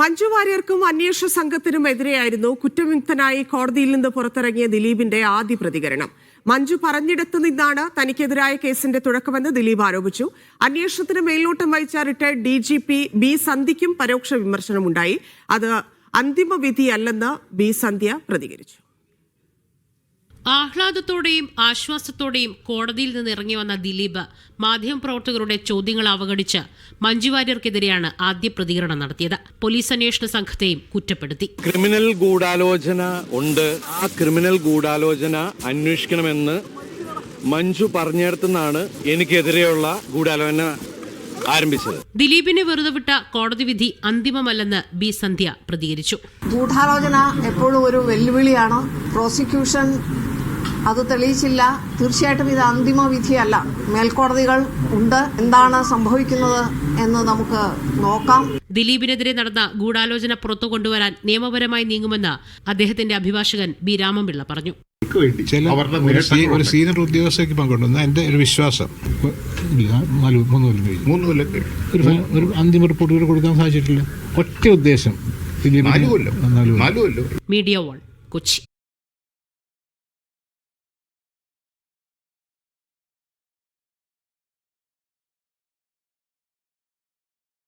മഞ്ജു വാര്യർക്കും അന്വേഷണ സംഘത്തിനും എതിരെയായിരുന്നു കുറ്റവിമുക്തനായി കോടതിയിൽ നിന്ന് പുറത്തിറങ്ങിയ ദിലീപിന്റെ ആദ്യ പ്രതികരണം. മഞ്ജു പറഞ്ഞിടത്തു നിന്നാണ് തനിക്കെതിരായ കേസിന്റെ തുടക്കമെന്ന് ദിലീപ് ആരോപിച്ചു. അന്വേഷണത്തിന് മേൽനോട്ടം വഹിച്ച retired D G P B സന്ധ്യയ്ക്കും പരോക്ഷ വിമർശനമുണ്ടായി. അത് അന്തിമ വിധിയല്ലെന്ന് ബി സന്ധ്യ പ്രതികരിച്ചു. ആഹ്ലാദത്തോടെയും ആശ്വാസത്തോടെയും കോടതിയിൽ നിന്ന് ഇറങ്ങി വന്ന ദിലീപ് മാധ്യമപ്രവർത്തകരുടെ ചോദ്യങ്ങൾ അവഗണിച്ച് മഞ്ജുവാര്യർക്കെതിരെയാണ് ആദ്യ പ്രതികരണം നടത്തിയത്. പോലീസ് അന്വേഷണ സംഘത്തെയും കുറ്റപ്പെടുത്തി. ക്രിമിനൽ ഗൂഢാലോചന ഉണ്ട്. ആ ക്രിമിനൽ ഗൂഢാലോചന അന്വേഷിക്കണമെന്ന് മഞ്ജു പറഞ്ഞിടത്തുനിന്നാണ് എനിക്കെതിരെയുള്ള ഗൂഢാലോചന ആരംഭിച്ചത്. ദിലീപിനെ വെറുതെ വിട്ട കോടതി വിധി അന്തിമമല്ലെന്ന് ബി സന്ധ്യ പ്രതികരിച്ചു. ഗൂഢാലോചന എപ്പോഴും ഒരു വെല്ലുവിളിയാണ്. പ്രോസിക്യൂഷൻ അത് തെളിയിച്ചില്ല. തീർച്ചയായിട്ടും ഇത് അന്തിമ വിധിയല്ല. മേൽക്കോടതികൾ ഉണ്ട്. എന്താണ് സംഭവിക്കുന്നത് എന്ന് നമുക്ക് നോക്കാം. ദിലീപിനെതിരെ നടന്ന ഗൂഢാലോചന പുറത്തു കൊണ്ടുവരാൻ നിയമപരമായി നീങ്ങുമെന്ന് അദ്ദേഹത്തിന്റെ അഭിഭാഷകൻ ബി രാമൻപിള്ള പറഞ്ഞു. അവരുടെ ഒരു ഒരു സീനിയർ ഉദ്യോഗസ്ഥയ്ക്ക് പങ്കുണ്ടെന്ന് എന്റെ ഒരു വിശ്വാസം. ഇല്ല നാല് മൂന്ന് കൊല്ലം കഴിഞ്ഞു. മൂന്ന് കൊല്ലത്തെ ഒരു ഒരു അന്തിമ റിപ്പോർട്ട് കൂടെ കൊടുക്കാൻ സാധിച്ചിട്ടില്ല. ഒറ്റ ഉദ്ദേശം. നാല് കൊല്ലം. Media one Kochi.